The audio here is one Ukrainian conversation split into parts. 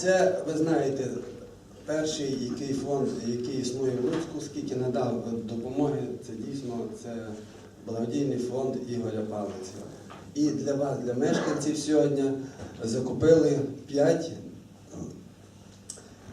Це, ви знаєте, перший який фонд, який існує в Луцьку, скільки надав допомоги, це дійсно це благодійний фонд Ігоря Палиця. І для вас, для мешканців сьогодні, закупили 5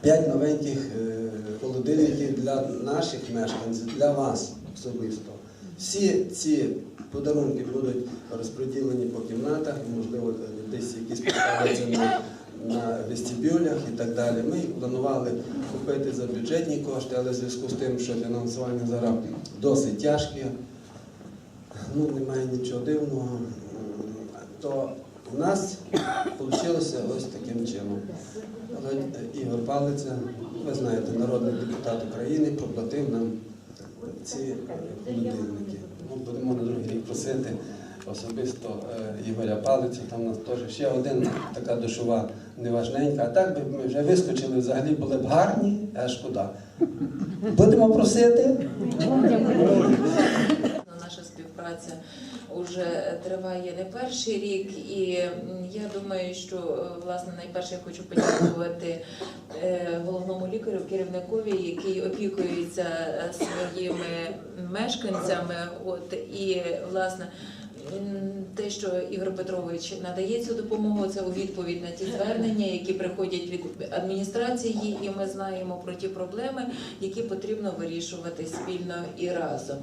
П'ять новеньких е, холодильників для наших мешканців, для вас особисто. Всі ці подарунки будуть розподілені по кімнатах, можливо, десь якісь поставляться на, на вестибюлях і так далі. Ми планували купити за бюджетні кошти, але в зв'язку з тим, що фінансування зараз досить тяжке, ну немає нічого дивного, то у нас вийшло ось таким чином. Але Ігор Палиця, ви знаєте, народний депутат України, проплатив нам ці холодильники. Ну, будемо на другий рік просити особисто е, Ігоря Палиця, там у нас теж ще один така душова неважненька. А так би ми вже вискочили, взагалі були б гарні, а шкода. Будемо просити. Наша співпраця вже триває не перший рік, і я думаю, що е, власне найперше я хочу подякувати е, головному лікарю, керівникові, який опікується своїми мешканцями. От і власне. Те, що Ігор Петрович надає цю допомогу, це у відповідь на ті звернення, які приходять від адміністрації, і ми знаємо про ті проблеми, які потрібно вирішувати спільно і разом.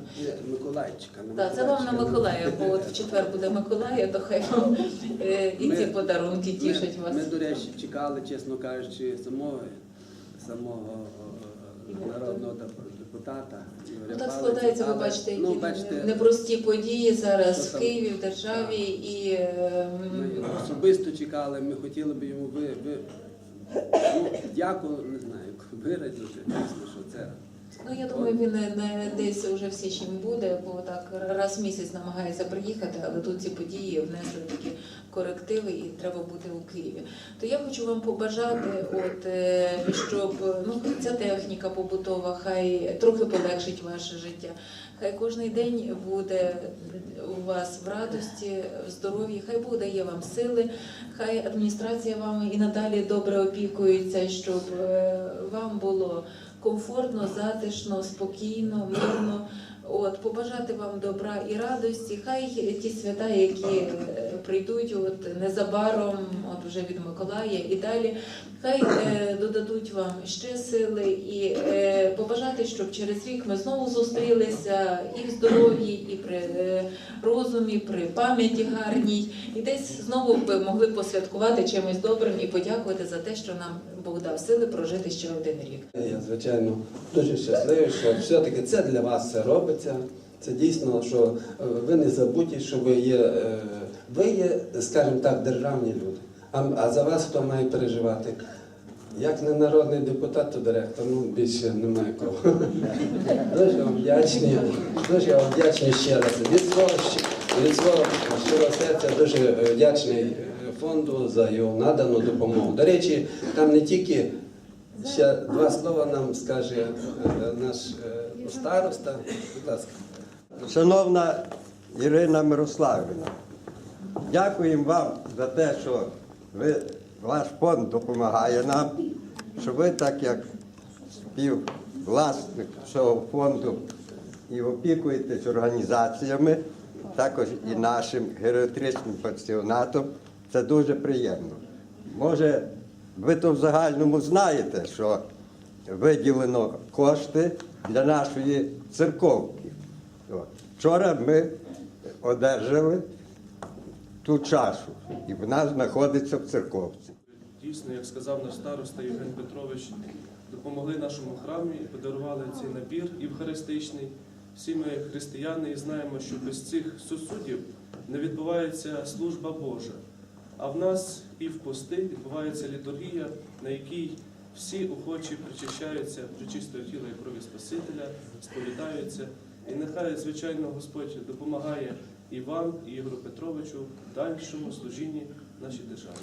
Миколайчика. Так, це вам на Миколая, бо от в четвер буде Миколая, то хай вам е, і ці подарунки тішать вас. Ми, до речі, чекали, чесно кажучи, самого, самого е, народного депутата. Ну, так складається, ви бачите, які ну, бачите, непрості події зараз в? Києві, в державі і Ми його особисто чекали, ми хотіли б йому ви, ви ну, дякую, не знаю, виразити, що це. Ну я думаю, він не, десь уже в січні буде, бо так раз в місяць намагається приїхати, але тут ці події внесли такі корективи і треба бути у Києві. То я хочу вам побажати, от е, щоб ну ця техніка побутова, хай трохи полегшить ваше життя. Хай кожний день буде у вас в радості, в здоров'ї, хай Бог дає вам сили, хай адміністрація вами і надалі добре опікується, щоб е, вам було комфортно, затишно, спокійно, мирно. От побажати вам добра і радості. Хай ті свята, які е, прийдуть от незабаром, от вже від Миколая і далі, хай е, додадуть вам ще сили і е, побажати, щоб через рік ми знову зустрілися і в здоров'ї, і при е, розумі, при пам'яті гарній, і десь знову б могли посвяткувати чимось добрим і подякувати за те, що нам Бог дав сили прожити ще один рік. Я, звичайно, дуже щасливий, що все-таки це для вас все робиться. Це дійсно, що е, ви не забуті, що ви є, е, ви є, скажімо так, державні люди. А, а за вас хто має переживати? Як не народний депутат, то директор, ну більше немає кого. Дуже вам вдячні, дуже вам вдячний ще раз. Від свого, від свого щирого серця дуже е, вдячний фонду за його надану допомогу. До речі, там не тільки ще два слова нам скаже наш староста. Будь ласка. Шановна Ірина Мирославівна, дякуємо вам за те, що ви, ваш фонд допомагає нам, що ви, так як співвласник цього фонду і опікуєтесь організаціями, також і нашим геріатричним пансіонатом. Це дуже приємно. Може, ви то в загальному знаєте, що виділено кошти для нашої церковки. От. Вчора ми одержали ту чашу, і вона знаходиться в церковці. Дійсно, як сказав наш староста Євген Петрович, допомогли нашому храмі і подарували цей набір євхаристичний. Всі ми християни і знаємо, що без цих сусудів не відбувається служба Божа. А в нас і в пости відбувається літургія, на якій всі охочі причащаються причистого тіла і крові Спасителя, сповідаються. І нехай, звичайно, Господь допомагає і вам, і Ігору Петровичу в дальшому служінні нашій державі.